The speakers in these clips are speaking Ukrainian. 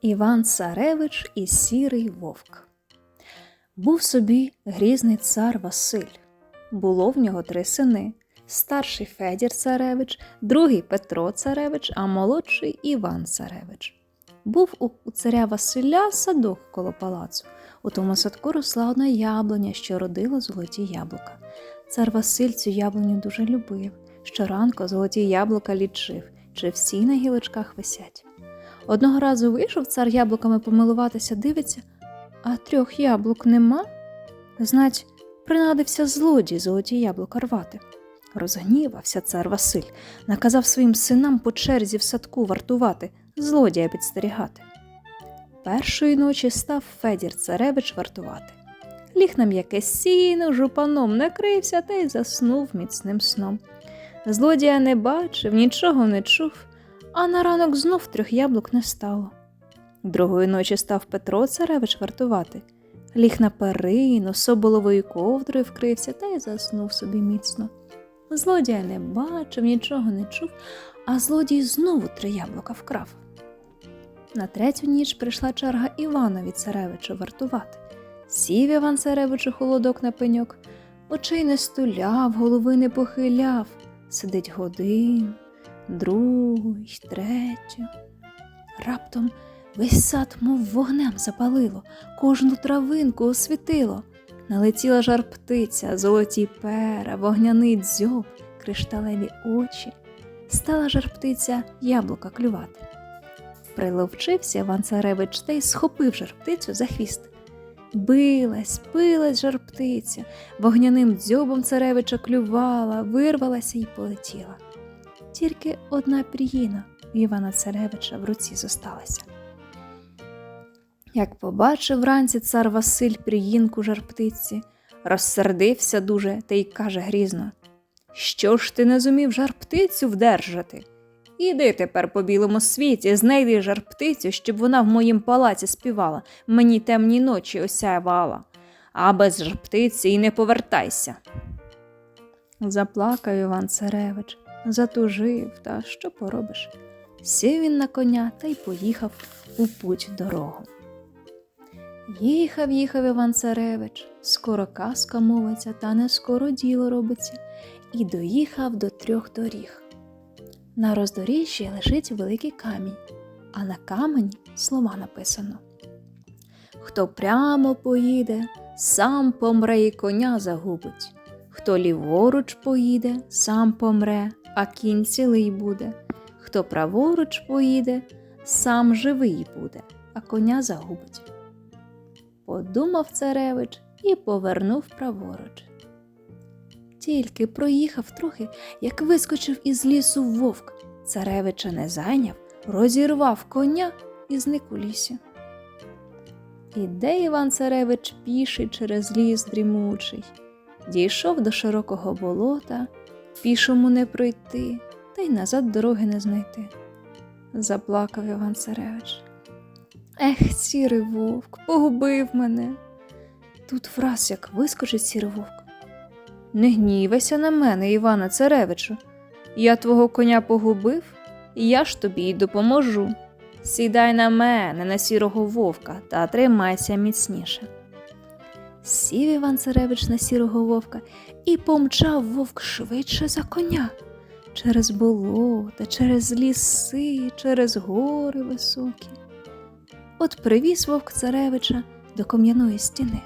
Іван Царевич і сірий вовк. Був собі грізний цар Василь. Було в нього три сини: старший Федір Царевич, другий Петро Царевич, а молодший Іван Царевич. Був у царя Василя садок коло палацу. У тому садку росла одна яблуня, що родила золоті яблука. Цар Василь цю яблуню дуже любив. Щоранку золоті яблука лічив, чи всі на гілочках висять. Одного разу вийшов цар яблуками помилуватися, дивиться, а трьох яблук нема. Знать, принадився злодій золоті яблука рвати. Розгнівався цар Василь, наказав своїм синам по черзі в садку вартувати, злодія підстерігати. Першої ночі став Федір царевич вартувати. Ліг на м'яке сіно, жупаном накрився та й заснув міцним сном. Злодія не бачив, нічого не чув, а на ранок знов трьох яблук не стало. Другої ночі став Петро царевич вартувати. Ліг на перину, соболовою ковдрою вкрився та й заснув собі міцно. Злодія не бачив, нічого не чув, а злодій знову три яблука вкрав. На третю ніч прийшла черга Іванові царевичу вартувати. Сів Іван царевич у холодок на пеньок, очей не стуляв, голови не похиляв, сидить годин, другу й третю. Раптом весь сад, мов вогнем запалило, кожну травинку освітило. Налетіла жар птиця, золоті пера, вогняний дзьоб, кришталеві очі. Стала жар птиця яблука клювати. Приловчився Іван Царевич та й схопив жар птицю за хвіст. Билась, билась жар птиця, вогняним дзьобом царевича клювала, вирвалася й полетіла. Тільки одна пріїна у Івана Царевича в руці зосталася. Як побачив вранці цар Василь приїнку жарптиці, розсердився дуже та й каже грізно Що ж ти не зумів жарптицю вдержати? Іди тепер по білому світі, знайди жарптицю, щоб вона в моїм палаці співала, мені темні ночі осяювала, а без жарптиці й не повертайся. Заплакав Іван Царевич, затужив, та що поробиш? Сів він на коня та й поїхав у путь дорогу. Їхав, їхав Іван Царевич, скоро казка мовиться, та не скоро діло робиться, і доїхав до трьох доріг. На роздоріжжі лежить великий камінь, а на камені слова написано: Хто прямо поїде, сам помре і коня загубить, хто ліворуч поїде, сам помре, а кінь цілий буде, хто праворуч поїде, сам живий буде, а коня загубить. Подумав царевич і повернув праворуч. Тільки проїхав трохи, як вискочив із лісу вовк. Царевича не зайняв, розірвав коня і зник у лісі. Іде Іван Царевич піший через ліс дрімучий, дійшов до широкого болота, пішому не пройти, та й назад дороги не знайти. Заплакав Іван Царевич. Ех, сірий вовк, погубив мене. Тут враз як вискочить сірий вовк. Не гнівайся на мене, Івана Царевичу. Я твого коня погубив, і я ж тобі й допоможу. Сідай на мене, на сірого вовка, та тримайся міцніше. Сів Іван Царевич на сірого вовка і помчав вовк швидше за коня. Через болота, через ліси, через гори високі. От привіз вовк царевича до кам'яної стіни.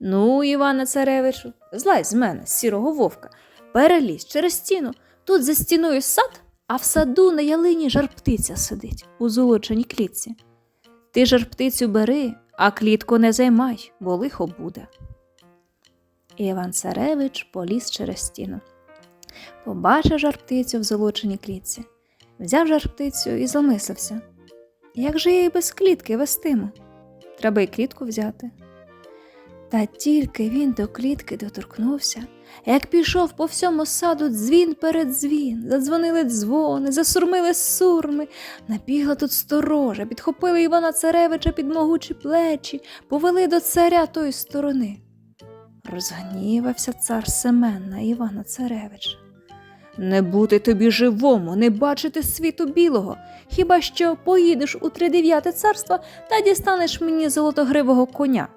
Ну, Івана Царевичу, злазь з мене, сірого вовка, перелізь через стіну. Тут за стіною сад, а в саду на ялині жарптиця сидить у золоченій клітці. Ти жарптицю бери, а клітку не займай, бо лихо буде. Іван Царевич поліз через стіну. Побачив жарптицю в золоченій клітці, взяв жарптицю і замислився. Як же я її без клітки вестиму? Треба й клітку взяти. Та тільки він до клітки доторкнувся, як пішов по всьому саду дзвін перед дзвін, задзвонили дзвони, засурмили сурми, набігла тут сторожа, підхопили Івана Царевича під могучі плечі, повели до царя тої сторони. Розгнівався цар Семен на Івана Царевича. Не бути тобі живому, не бачити світу білого. Хіба що поїдеш у тридев'яте царство та дістанеш мені золотогривого коня.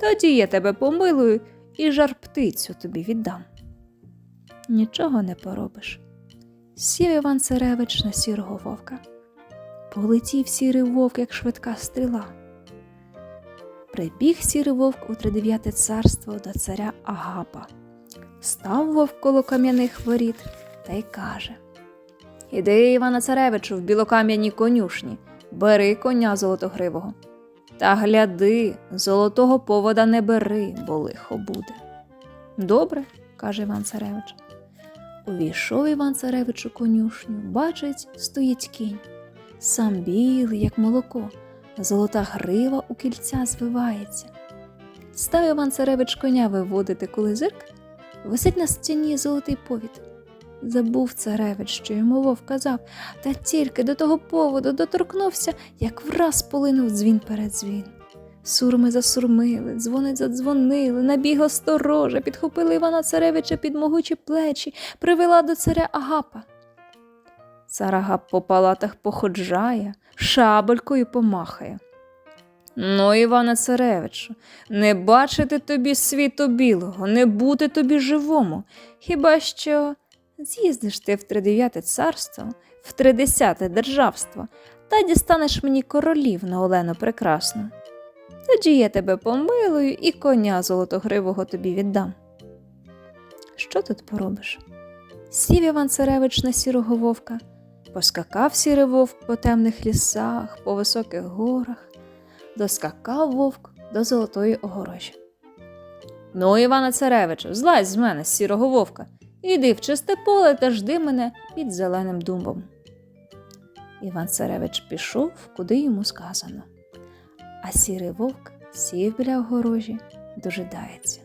Тоді я тебе помилую і жар птицю тобі віддам. Нічого не поробиш. Сів Іван Царевич на сірого вовка. Полетів сірий вовк, як швидка стріла. Прибіг сірий вовк у тридев'яте царство до царя Агапа. Став вовк коло кам'яних воріт та й каже: Іди, Івана Царевичу, в білокам'яній конюшні, бери коня золотогривого. Та гляди, золотого повода не бери, бо лихо буде. Добре, каже Іван Царевич. Увійшов Іван Царевич у конюшню, бачить, стоїть кінь. Сам білий, як молоко, золота грива у кільця звивається. Став Іван Царевич коня виводити, коли зирк, висить на стіні золотий повід. Забув царевич, що йому вовк казав, та тільки до того поводу доторкнувся, як враз полинув дзвін перед дзвін. Сурми засурмили, дзвонить задзвонили, набігла сторожа, підхопила Івана Царевича під могучі плечі, привела до царя Агапа. Цар Агап по палатах походжає, шабелькою помахає. Ну, Івана Царевичу, не бачити тобі світу білого, не бути тобі живому, хіба що з'їздиш ти в тридев'яте царство, в тридесяте державство, та дістанеш мені королів на Олену прекрасну. Тоді я тебе помилую і коня золотогривого тобі віддам. Що тут поробиш? Сів Іван Царевич на сірого вовка, поскакав сірий вовк по темних лісах, по високих горах, доскакав вовк до золотої огорожі. Ну, Івана Царевичу, злазь з мене сірого вовка, іди в чисте поле та жди мене під зеленим думбом. Іван Царевич пішов, куди йому сказано. А сірий вовк сів біля огорожі, дожидається.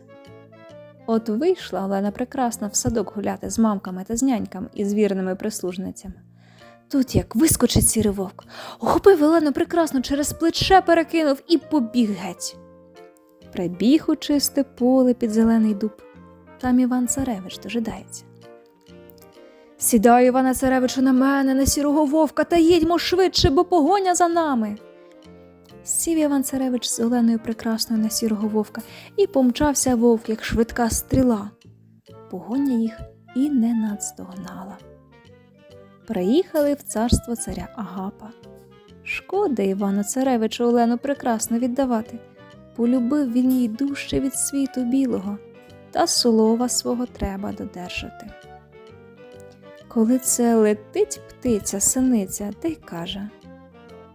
От вийшла Олена Прекрасна в садок гуляти з мамками та з няньками і з вірними прислужницями. Тут як вискочить сірий вовк, охопив Олену Прекрасну через плече перекинув і побіг геть. Прибіг у чисте поле під зелений дуб. Там Іван Царевич дожидається. Сідай, Івана Царевичу, на мене, на сірого вовка, та їдьмо швидше, бо погоня за нами. Сів Іван Царевич з Оленою Прекрасною на сірого вовка і помчався вовк, як швидка стріла. Погоня їх і не наздогнала. Приїхали в царство царя Агапа. Шкода Івану Царевичу Олену Прекрасну віддавати. Полюбив він їй дужче від світу білого, та слова свого треба додержати. Коли це летить птиця, синиця, та й каже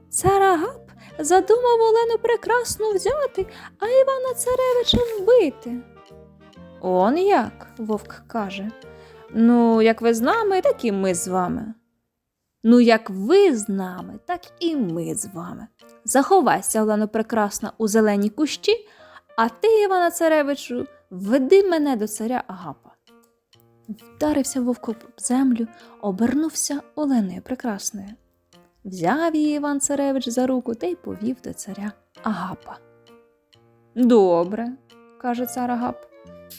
Цар Агап задумав Олену прекрасну взяти, а Івана Царевича вбити. Он як? вовк каже. Ну, як ви з нами, так і ми з вами. Ну, як ви з нами, так і ми з вами. Заховайся, Олено Прекрасна, у зеленій кущі, а ти, Івана Царевичу, веди мене до царя Агапа. Вдарився вовк об землю, обернувся Оленою Прекрасною. Взяв її Іван Царевич за руку та й повів до царя Агапа. Добре, каже цар Агап,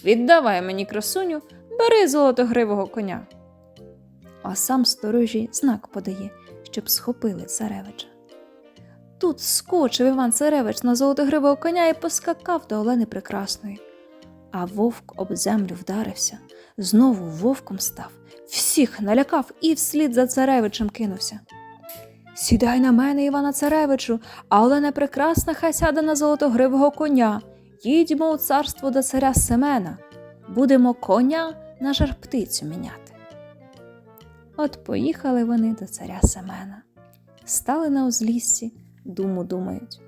віддавай мені красуню, бери золотогривого коня. А сам сторожі знак подає, щоб схопили царевича. Тут скочив Іван Царевич на золотогривого коня і поскакав до Олени Прекрасної. А вовк об землю вдарився, знову вовком став, всіх налякав і вслід за царевичем кинувся. Сідай на мене, Івана Царевичу, а Олена Прекрасна хай сяде на золотогривого коня. Їдьмо у царство до царя Семена. Будемо коня на жар птицю міняти. От поїхали вони до царя Семена. Стали на узліссі, думу думають.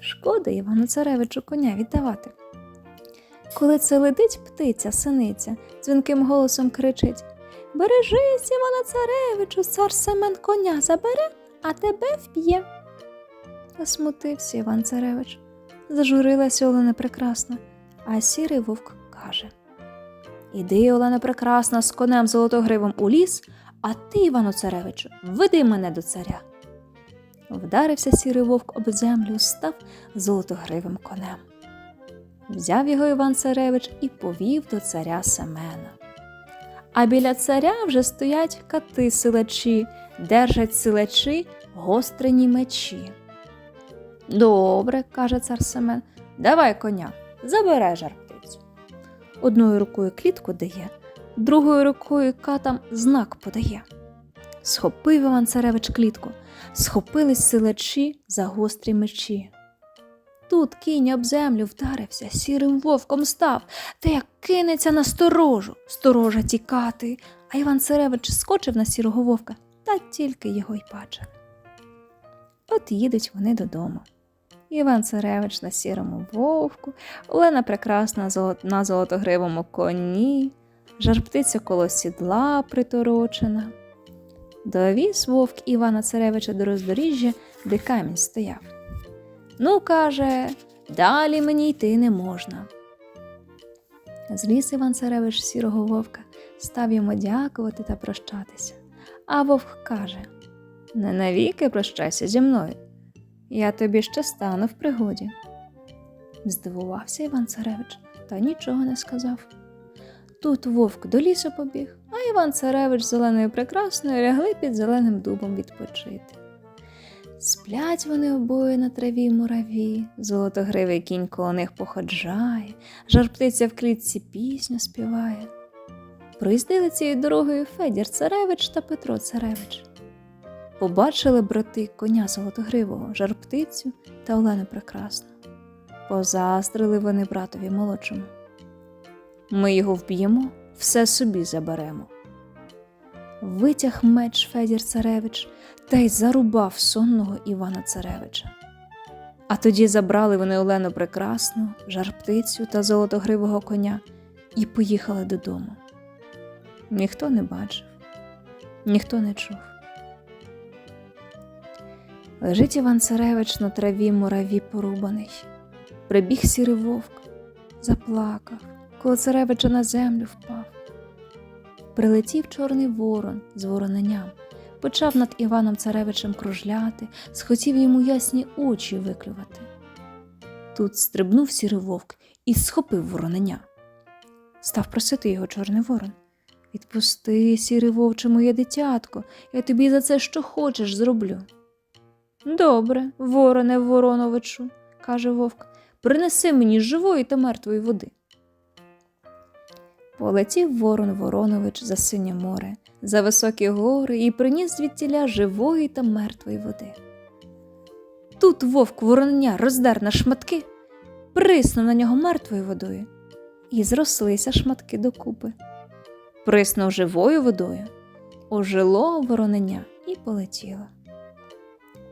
Шкода Івану Царевичу коня віддавати. Коли це летить птиця, синиця, дзвінким голосом кричить Бережись, Івана Царевичу, цар Семен коня забере, а тебе вп'є. Засмутився Іван Царевич. Зажурилася Олена Прекрасна, а сірий вовк каже Іди, Олена Прекрасна, з конем золотогривом у ліс, а ти, Івану Царевичу, веди мене до царя. Вдарився сірий вовк об землю, став золотогривим конем. Взяв його Іван Царевич і повів до царя Семена. а біля царя вже стоять кати силачі, держать силачі гострені мечі. Добре, каже цар Семен, давай коня, забирай жарптицю. Одною рукою клітку дає, другою рукою катам знак подає. Схопив Іван Царевич клітку, схопились силачі за гострі мечі. Тут кінь об землю вдарився, сірим вовком став, та як кинеться на сторожу, сторожа тікати, а Іван Царевич скочив на сірого вовка, та тільки його й бачили. От їдуть вони додому. Іван Царевич на сірому вовку, Олена прекрасна на золотогривому коні, жарптиця коло сідла приторочена. Довіз вовк Івана Царевича до роздоріжжя, де камінь стояв. Ну, каже, далі мені йти не можна. Зліз Іван Царевич сірого вовка, став йому дякувати та прощатися. А вовк каже: Не навіки прощайся зі мною. Я тобі ще стану в пригоді. Здивувався Іван Царевич та нічого не сказав. Тут вовк до лісу побіг, а Іван Царевич з зеленою прекрасною лягли під зеленим дубом відпочити. Сплять вони обоє на траві мураві, золотогривий кінь коло них походжає, жарптиця в клітці пісню співає. Проїздили цією дорогою Федір Царевич та Петро Царевич. Побачили брати коня золотогривого, жарптицю та Олену Прекрасну. Позастрили вони братові молодшому. Ми його вб'ємо, все собі заберемо. Витяг меч Федір Царевич та й зарубав сонного Івана Царевича. А тоді забрали вони Олену Прекрасну, жарптицю та золотогривого коня і поїхали додому. Ніхто не бачив, ніхто не чув. Лежить Іван Царевич на траві мураві порубаний. Прибіг сірий вовк, заплакав, коло царевича на землю впав. Прилетів чорний ворон з вороненням, почав над Іваном Царевичем кружляти, схотів йому ясні очі виклювати. Тут стрибнув сірий вовк і схопив вороненя. Став просити його чорний ворон. Відпусти, сірий вовче, моє дитятко, я тобі за це що хочеш зроблю. Добре, вороне Вороновичу, каже вовк, принеси мені живої та мертвої води. Полетів ворон Воронович за синє море, за високі гори і приніс звідтіля живої та мертвої води. Тут вовк вороння роздер на шматки, приснув на нього мертвою водою, і зрослися шматки докупи. Приснув живою водою, ожило воронення і полетіло.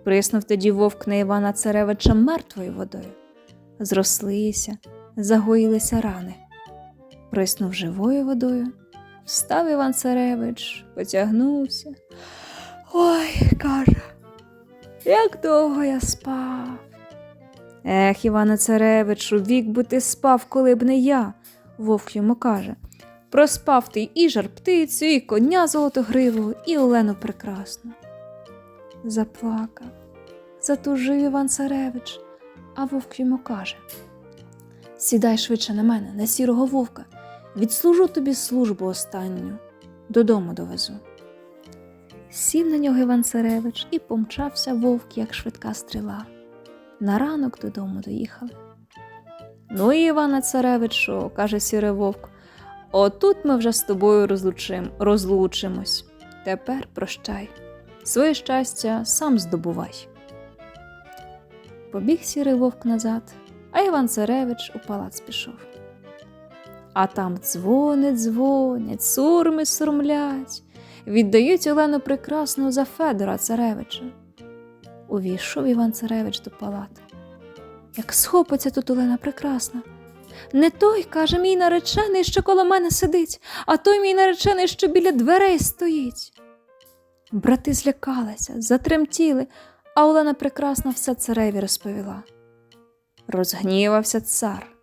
Приснув тоді вовк на Івана Царевича мертвою водою. Зрослися, загоїлися рани. Приснув живою водою, встав Іван Царевич, потягнувся. Ой, каже, як довго я спав. Ех, Іване Царевичу, вік би ти спав, коли б не я, вовк йому каже. Проспав ти і жар птицю, і коня золотогривого, і Олену прекрасну. Заплакав, затужив Іван Царевич, а вовк йому каже Сідай швидше на мене, на сірого вовка, відслужу тобі службу останню, додому довезу. Сів на нього Іван Царевич і помчався вовк, як швидка стріла. На ранок додому доїхали. Ну, і Івана Царевичу, каже сірий вовк, отут ми вже з тобою розлучим, розлучимось. Тепер прощай. Своє щастя сам здобувай. Побіг сірий вовк назад, а Іван Царевич у палац пішов. А там дзвонить, дзвонять, сурми сурмлять, віддають Олену Прекрасну за Федора Царевича. Увійшов Іван Царевич до палати. Як схопиться тут Олена Прекрасна. Не той, каже, мій наречений, що коло мене сидить, а той мій наречений, що біля дверей стоїть. Брати злякалися, затремтіли, а Олена Прекрасна все цареві розповіла. Розгнівався цар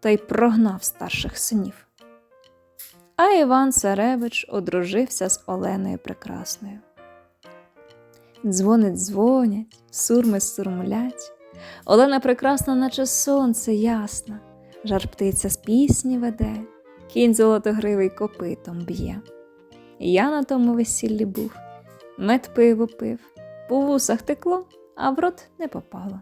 та й прогнав старших синів. А Іван Царевич одружився з Оленою Прекрасною. Дзвонить дзвонять, сурми сурмлять. Олена прекрасна, наче сонце ясна, жар птиця з пісні веде, кінь золотогривий копитом б'є. Я на тому весіллі був, мед пиво пив, по вусах текло, а в рот не попало.